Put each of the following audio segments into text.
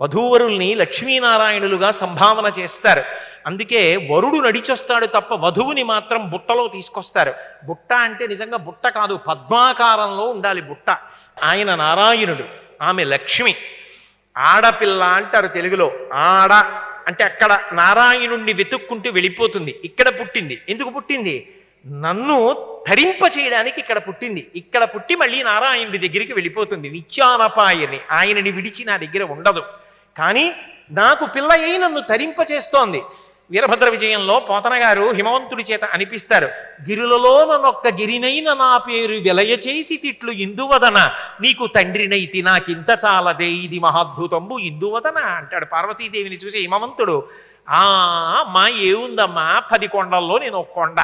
వధూవరుల్ని లక్ష్మీనారాయణులుగా సంభావన చేస్తారు. అందుకే వరుడు నడిచొస్తాడు తప్ప వధువుని మాత్రం బుట్టలో తీసుకొస్తారు. బుట్ట అంటే నిజంగా బుట్ట కాదు పద్మాకారంలో ఉండాలి బుట్ట. ఆయన నారాయణుడు ఆమె లక్ష్మి. ఆడపిల్ల అంటారు తెలుగులో ఆడ అంటే అక్కడ నారాయణుణ్ణి వెతుక్కుంటూ వెళ్ళిపోతుంది. ఇక్కడ పుట్టింది. ఎందుకు పుట్టింది? నన్ను ధరింప చేయడానికి ఇక్కడ పుట్టింది. ఇక్కడ పుట్టి మళ్ళీ నారాయణుడి దగ్గరికి వెళ్ళిపోతుంది. విచ్చానపాయని ఆయనని విడిచి నా దగ్గర ఉండదు. కానీ నాకు పిల్ల అయి నన్ను తరింప చేస్తోంది. వీరభద్ర విజయంలో పోతన గారు హిమవంతుడి చేత అనిపిస్తారు. గిరులలో నన్నొక్క గిరినైన నా పేరు వెలయ చేసి తిట్లు ఇందువదన. నీకు తండ్రినైతి నాకింత చాలదే ఇది మహాద్భుతంబు ఇందువదన అంటాడు పార్వతీదేవిని చూసి హిమవంతుడు. ఆ అమ్మా ఏముందమ్మా? పది కొండల్లో నేను ఒక కొండ.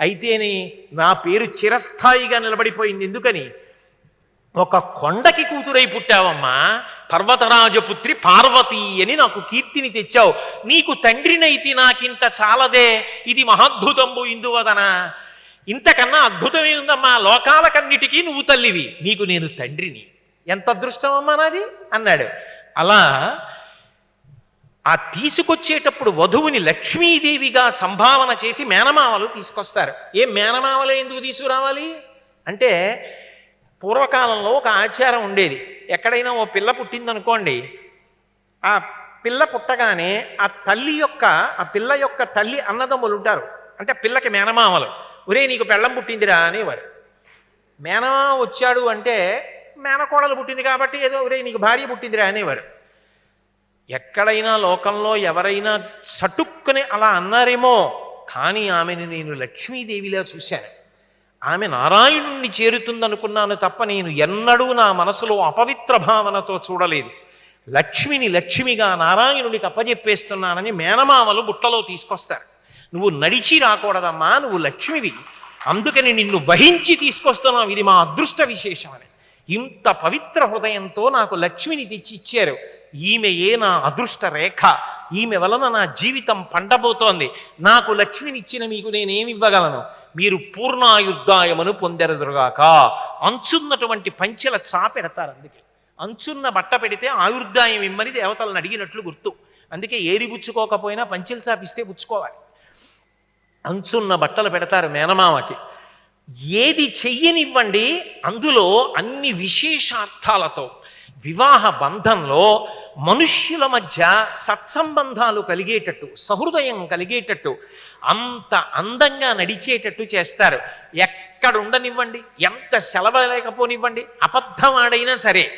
అయితేనే నా పేరు చిరస్థాయిగా నిలబడిపోయింది. ఎందుకని? ఒక కొండకి కూతురై పుట్టావమ్మా. పర్వతరాజపుత్రి పార్వతి అని నాకు కీర్తిని తెచ్చావు. నీకు తండ్రినైతి నాకింత చాలదే. ఇది మహాద్భుతంబు ఇందువదన. ఇంతకన్నా అద్భుతమే ఉందమ్మా లోకాలకన్నిటికీ నువ్వు తల్లివి. నీకు నేను తండ్రిని. ఎంత అదృష్టమమ్మా నాది? అన్నాడు. అలా ఆ తీసుకొచ్చేటప్పుడు వధువుని లక్ష్మీదేవిగా సంభావన చేసి మేనమామలు తీసుకొస్తారు. ఏ మేనమామలు ఎందుకు తీసుకురావాలి? అంటే పూర్వకాలంలో ఒక ఆచారం ఉండేది. ఎక్కడైనా ఓ పిల్ల పుట్టిందనుకోండి ఆ పిల్ల పుట్టగానే ఆ తల్లి యొక్క ఆ పిల్ల యొక్క తల్లి అన్నదమ్ములు ఉంటారు. అంటే పిల్లకి మేనమామలు. ఒరే నీకు పెళ్ళం పుట్టిందిరా అనేవారు. మేనమామ వచ్చాడు అంటే మేనకోడలు పుట్టింది కాబట్టి ఏదో ఒరే నీకు భార్య పుట్టిందిరా అనేవారు. ఎక్కడైనా లోకంలో ఎవరైనా చటుక్కుని అలా అన్నారేమో కానీ ఆమెను నేను లక్ష్మీదేవిలా చూశాను. ఆమె నారాయణుణ్ణి చేరుతుందనుకున్నాను తప్ప నేను ఎన్నడూ నా మనసులో అపవిత్ర భావనతో చూడలేదు. లక్ష్మిని లక్ష్మిగా నారాయణుడికి అప్పజెప్పేస్తున్నానని మేనమామలు బుట్టలో తీసుకొస్తారు. నువ్వు నడిచి రాకూడదమ్మా నువ్వు లక్ష్మివి. అందుకని నిన్ను వహించి తీసుకొస్తున్నావు ఇది మా అదృష్ట విశేషమని ఇంత పవిత్ర హృదయంతో నాకు లక్ష్మిని తెచ్చి ఇచ్చారు. ఈమెయే నా అదృష్ట రేఖ? ఈమె వలన నా జీవితం పండబోతోంది. నాకు లక్ష్మినిచ్చిన మీకు నేనేమి ఇవ్వగలను? మీరు పూర్ణాయుద్ధాయమును పొందెరదురుగాక. అంచున్నటువంటి పంచెల చాపెడతారు అందుకే. అంచున్న బట్ట పెడితే ఆయుర్దాయం ఇమ్మని దేవతలను అడిగినట్లు గుర్తు. అందుకే ఏది పుచ్చుకోకపోయినా పంచెలు చాపిస్తే పుచ్చుకోవాలి అంచున్న బట్టలు పెడతారు మేనమామకి. ఏది చెయ్యనివ్వండి అందులో అన్ని విశేషార్థాలతో వివాహ బంధంలో మనుష్యుల మధ్య సత్సంబంధాలు కలిగేటట్టు సహృదయం కలిగేటట్టు అంత అందంగా నడిచేటట్టు చేస్తారు. ఎక్కడ ఉండనివ్వండి ఎంత సెలవు లేకపోనివ్వండి అబద్ధం ఆడైనా సరే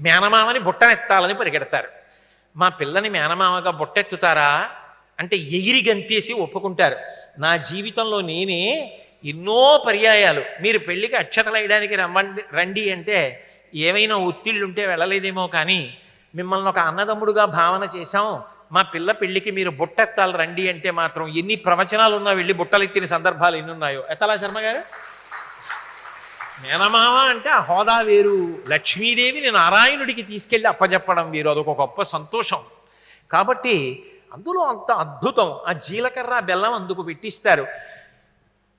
మేనమామని బుట్టనెత్తాలని పరిగెడతారు. మా పిల్లని మేనమామగా బుట్టెత్తుతారా? అంటే ఎగిరి గంతేసి ఒప్పుకుంటారు. నా జీవితంలో నేనే ఎన్నో పర్యాయాలు. మీరు పెళ్ళికి అక్షతలు వేయడానికి రమ్మండి రండి అంటే ఏమైనా ఒత్తిళ్ళు ఉంటే వెళ్ళలేదేమో కానీ మిమ్మల్ని ఒక అన్నదమ్ముడుగా భావన చేశాం. మా పిల్ల పెళ్ళికి మీరు బుట్టెత్తాలి రండి అంటే మాత్రం ఎన్ని ప్రవచనాలు ఉన్నా వెళ్ళి బుట్టలు ఎత్తిన సందర్భాలు ఎన్ని ఉన్నాయో ఎత్తలా శర్మ గారు? మేనమామ అంటే ఆ హోదా వేరు. లక్ష్మీదేవిని నారాయణుడికి తీసుకెళ్ళి అప్పచెప్పడం వేరు. అదొక గొప్ప సంతోషం. కాబట్టి అందులో అంత అద్భుతం. ఆ జీలకర్ర బెల్లం అందుకు పెట్టిస్తారు.